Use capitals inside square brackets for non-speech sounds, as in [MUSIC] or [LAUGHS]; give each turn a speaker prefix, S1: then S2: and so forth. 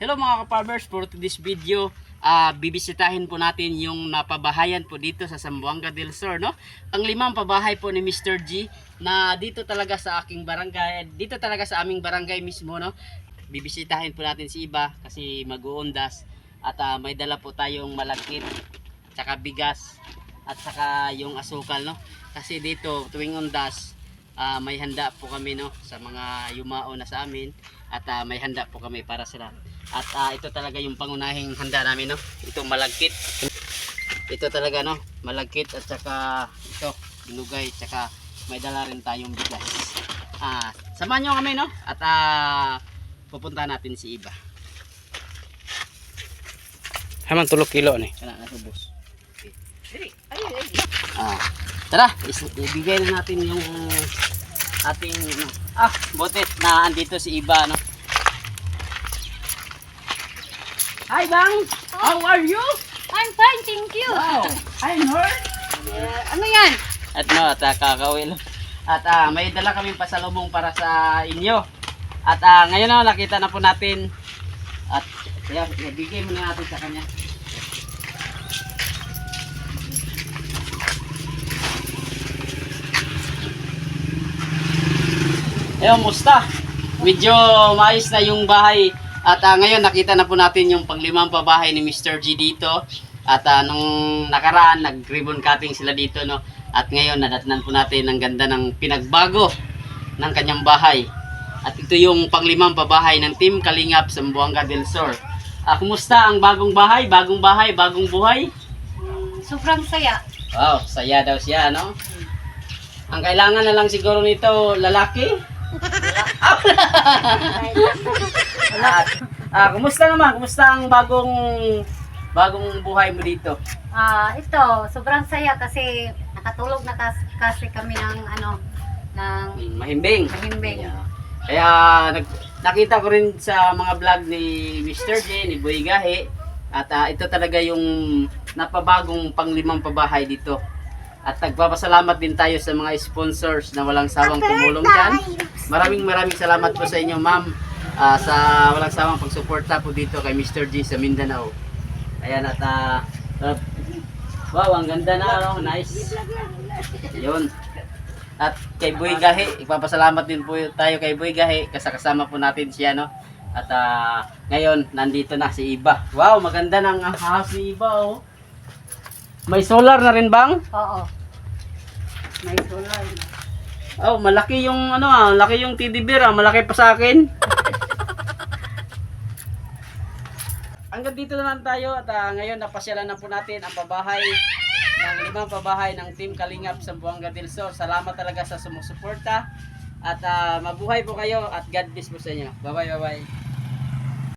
S1: Hello mga ka-farmers, for this video, ah bibisitahin po natin yung napabahayan po dito sa Zamboanga del Sur, no? Ang limang pabahay po ni Mr. G na dito talaga sa aking barangay, dito talaga sa aming barangay mismo, no? Bibisitahin po natin si Iba kasi mag-uundas at ah, may dala po tayong malagkit, tsaka bigas, at saka yung asukal, no? Kasi dito, tuwing undas, ah, may handa po kami, no? Sa mga yumao na sa amin at ah, may handa po kami para sila. At ah, ito talaga yung pangunahing handa namin, no? Ito malagkit. Ito talaga, no? Malagkit at saka ito, binugay, tsaka may dala rin tayong bigas. Ah, samahan nyo kami, no? At ah, pupunta natin si Iba.
S2: Haman tulog kilo ni.
S1: Kana na subos. Okay. Ay, ay, ay. Ah, tara, ibigay na natin yung ating ano, ah, botet na andito si Iba, no? Hi, Bang! How are you?
S3: I'm fine, thank you.
S1: Wow, I'm hurt.
S3: Ano yan?
S1: At no, at uh, kakawil. At ah, may dala kaming pasalubong para sa inyo. At ah, ngayon na nakita na po natin at kaya nabigay muna natin sa kanya. Ayun, musta? Medyo maayos na yung bahay. At ah, ngayon nakita na po natin yung panglimang pabahay ni Mr. G dito. At ah, nung nakaraan, nag-ribbon cutting sila dito, no? At ngayon, nadatnan po natin ang ganda ng pinagbago ng kanyang bahay. At ito yung panglimang pabahay ng Team Kalingap sa Buanga del Sur. Ah, kumusta ang bagong bahay? Bagong bahay, bagong buhay?
S3: Sobrang saya.
S1: Wow, saya daw siya, no? Ang kailangan na lang siguro nito, lalaki? [LAUGHS] [LAUGHS] At, ah, kumusta naman? Kumusta ang bagong bagong buhay mo dito?
S3: Ah, ito, sobrang saya kasi nakatulog na kas- kasi kami ng ano ng
S1: Hmm, Mahimbing.
S3: mahimbing.
S1: Kaya nag, nakita ko rin sa mga vlog ni Mr. J, ni Boy Gahe, at ah, ito talaga yung napabagong panglimang pabahay dito. At nagpapasalamat din tayo sa mga sponsors na walang sawang tumulong dyan. Maraming maraming salamat po sa inyo ma'am ah, sa walang sawang pagsuporta po dito kay Mr. G sa Mindanao. Ayan at ah, ah, wow, ang ganda na, no? nice. Yun. At kay Boy Gahi, ipapasalamat din po tayo kay Boy Gahi kasi kasama po natin siya no. At ah, ngayon nandito na si Iba. Wow, maganda ng ah, house ni Iba oh. May solar na rin bang?
S3: Oo. May solar.
S1: Oh, malaki yung ano ah, malaki yung teddy bear ah, malaki pa sa akin. Hanggang dito na lang tayo at ah, ngayon napasyalan na po natin ang pabahay ng limang pabahay ng Team Kalingap sa Buanga del Sur. Salamat talaga sa sumusuporta at ah, mabuhay po kayo at God bless po sa inyo. Bye bye bye bye.